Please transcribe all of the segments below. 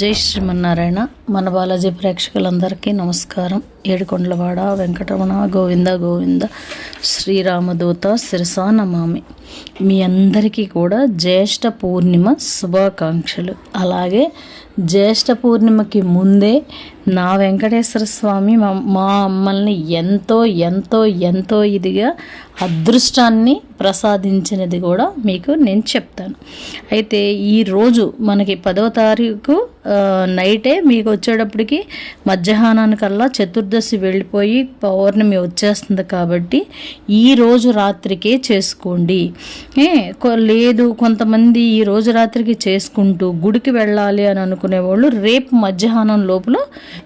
జై శ్రీమన్నారాయణ. మన బాలాజీ ప్రేక్షకులందరికీ నమస్కారం. ఏడుకొండలవాడ వెంకటరమణ గోవింద గోవింద శ్రీరామదూత శిరసా నమామి. మీ అందరికీ కూడా జ్యేష్ఠ పూర్ణిమ శుభాకాంక్షలు. అలాగే జ్యేష్ఠ పూర్ణిమకి ముందే నా వెంకటేశ్వర స్వామి మా మమ్మల్ని అమ్మల్ని ఎంతో ఎంతో ఎంతో ఇదిగా అదృష్టాన్ని ప్రసాదించినది కూడా మీకు నేను చెప్తాను. అయితే ఈరోజు మనకి పదవ తారీఖు నైటే మీకు వచ్చేటప్పటికి మధ్యాహ్నానికల్లా చతుర్దశి వెళ్ళిపోయి పౌర్ణమి వచ్చేస్తుంది కాబట్టి ఈ రోజు రాత్రికే చేసుకోండి. లేదు కొంతమంది ఈ రోజు రాత్రికి చేసుకుంటూ గుడికి వెళ్ళాలి అని అనుకునే వాళ్ళు రేపు మధ్యాహ్నం లోపల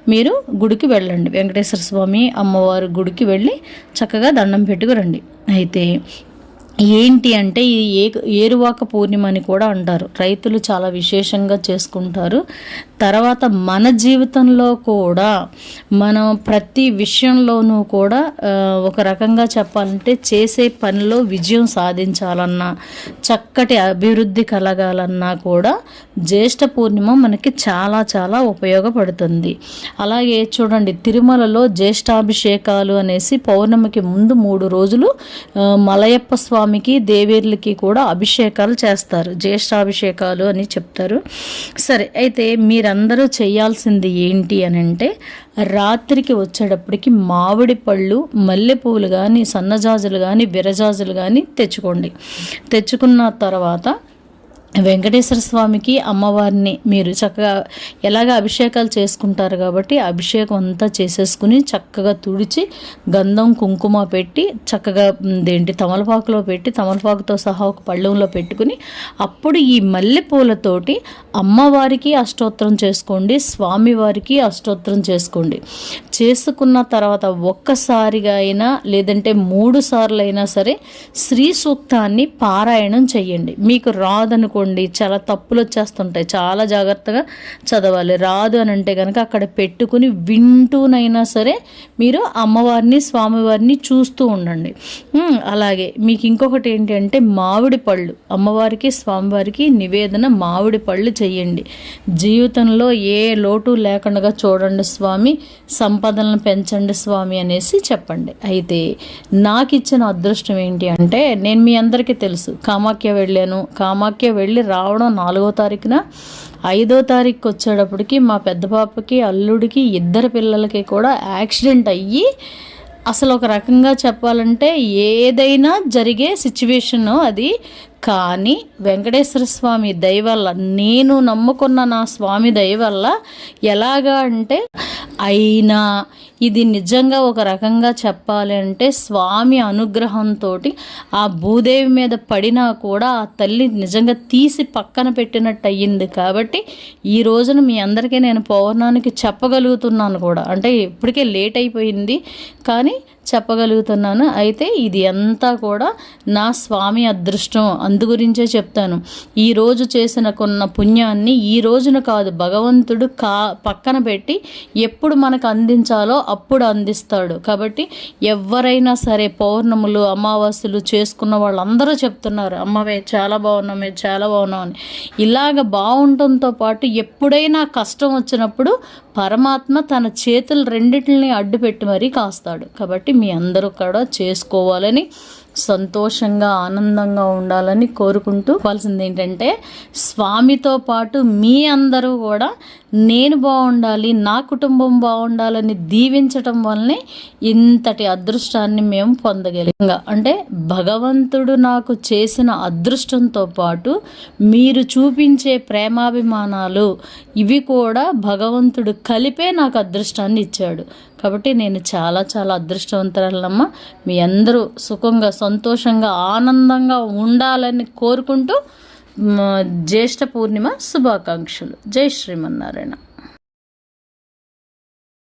మీరు గుడికి వెళ్ళండి. వెంకటేశ్వర స్వామి అమ్మవారి గుడికి వెళ్ళి చక్కగా దండం పెట్టుకురండి. అయితే ఏంటి అంటే ఇది ఏ ఏరువాక పూర్ణిమ అని కూడా అంటారు. రైతులు చాలా విశేషంగా చేసుకుంటారు. తర్వాత మన జీవితంలో కూడా మనం ప్రతి విషయంలోనూ కూడా ఒక రకంగా చెప్పాలంటే చేసే పనిలో విజయం సాధించాలన్నా చక్కటి అభివృద్ధి కలగాలన్నా కూడా జ్యేష్ఠ పూర్ణిమ మనకి చాలా చాలా ఉపయోగపడుతుంది. అలాగే చూడండి తిరుమలలో జ్యేష్ఠాభిషేకాలు అనేసి పౌర్ణమికి ముందు మూడు రోజులు మలయప్ప స్వామికి దేవేర్లకి కూడా అభిషేకాలు చేస్తారు. జ్యేష్ఠాభిషేకాలు అని చెప్తారు. సరే అయితే మీరందరూ చేయాల్సింది ఏంటి అని అంటే రాత్రికి వచ్చేటప్పటికి మామిడి పళ్ళు మల్లెపూలు కానీ సన్నజాజులు కానీ విరజాజులు కానీ తెచ్చుకోండి. తెచ్చుకున్న తర్వాత వెంకటేశ్వర స్వామికి అమ్మవారిని మీరు చక్కగా ఎలాగ అభిషేకాలు చేసుకుంటారు కాబట్టి అభిషేకం అంతా చేసేసుకుని చక్కగా తుడిచి గంధం కుంకుమ పెట్టి చక్కగా దేంటి తమలపాకులో పెట్టి తమలపాకుతో సహా ఒక పళ్ళెంలో పెట్టుకుని అప్పుడు ఈ మల్లెపూలతోటి అమ్మవారికి అష్టోత్తరం చేసుకోండి స్వామివారికి అష్టోత్తరం చేసుకోండి. చేసుకున్న తర్వాత ఒక్కసారిగా అయినా లేదంటే మూడు సార్లు అయినా సరే శ్రీ సూక్తాన్ని పారాయణం చేయండి. మీకు అనుకోండి చాలా తప్పులు వచ్చేస్తుంటాయి చాలా జాగ్రత్తగా చదవాలి. రాదు అని అంటే కనుక అక్కడ పెట్టుకుని వింటూనైనా సరే మీరు అమ్మవారిని స్వామివారిని చూస్తూ ఉండండి. అలాగే మీకు ఇంకొకటి ఏంటి అంటే మామిడి పళ్ళు. అమ్మవారికి స్వామివారికి నివేదన మామిడి పళ్ళు చేయండి జీవితంలో ఏ లోటు లేకుండా చూడండి స్వామి సంపదలను పెంచండి స్వామి అనేసి చెప్పండి. అయితే నాకు ఇచ్చిన అదృష్టం ఏంటి అంటే నేను మీ అందరికీ తెలుసు. కామాఖ్య వెళ్ళాను. కామాఖ్య వెళ్ళి రావడం నాలుగో తారీఖున. ఐదో తారీఖుకి వచ్చేటప్పటికి మా పెద్ద పాపకి అల్లుడికి ఇద్దరు పిల్లలకి కూడా యాక్సిడెంట్ అయ్యి అసలు ఒక రకంగా చెప్పాలంటే ఏదైనా జరిగే సిచ్యువేషన్ అది కానీ వెంకటేశ్వర స్వామి దయ వల్ల నేను నమ్ముకున్న నా స్వామి దయ వల్ల ఎలాగా అంటే అయినా ఇది నిజంగా ఒక రకంగా చెప్పాలి అంటే స్వామి అనుగ్రహంతో ఆ భూదేవి మీద పడినా కూడా ఆ తల్లి నిజంగా తీసి పక్కన పెట్టినట్టు అయ్యింది కాబట్టి ఈ రోజున మీ అందరికీ నేను పౌర్ణానికి చెప్పగలుగుతున్నాను కూడా. అంటే ఇప్పటికే లేట్ అయిపోయింది. కానీ చెప్పగలుగుతున్నాను. అయితే ఇది అంతా కూడా నా స్వామి అదృష్టం. అందుగురించే చెప్తాను. ఈ రోజు చేసిన కొన్న పుణ్యాన్ని ఈ రోజున కాదు భగవంతుడు కా పక్కన పెట్టి ఎప్పుడు మనకు అందించాలో అప్పుడు అందిస్తాడు. కాబట్టి ఎవరైనా సరే పౌర్ణములు అమావాస్యలు చేసుకున్న వాళ్ళందరూ చెప్తున్నారు అమ్మవే చాలా బాగున్నామే చాలా బాగున్నాం అని. ఇలాగ బాగుండటంతో పాటు ఎప్పుడైనా కష్టం వచ్చినప్పుడు పరమాత్మ తన చేతులు రెండింటిని అడ్డుపెట్టి మరీ కాస్తాడు. కాబట్టి మీ అందరూ కూడా చేసుకోవాలని సంతోషంగా ఆనందంగా ఉండాలని కోరుకుంటూ కావాల్సింది ఏంటంటే స్వామితో పాటు మీ అందరూ కూడా నేను బాగుండాలి నా కుటుంబం బాగుండాలని దీవించటం వల్లనే ఇంతటి అదృష్టాన్ని మేము పొందగలిగా. అంటే భగవంతుడు నాకు చేసిన అదృష్టంతో పాటు మీరు చూపించే ప్రేమాభిమానాలు ఇవి కూడా భగవంతుడు కలిపే నాకు అదృష్టాన్ని ఇచ్చాడు. కాబట్టి నేను చాలా చాలా అదృష్టవంతురాలమ్మ మీ అందరూ సుఖంగా సంతోషంగా ఆనందంగా ఉండాలని కోరుకుంటూ జ్యేష్ఠ పూర్ణిమ శుభాకాంక్షలు. జై శ్రీమన్నారాయణ.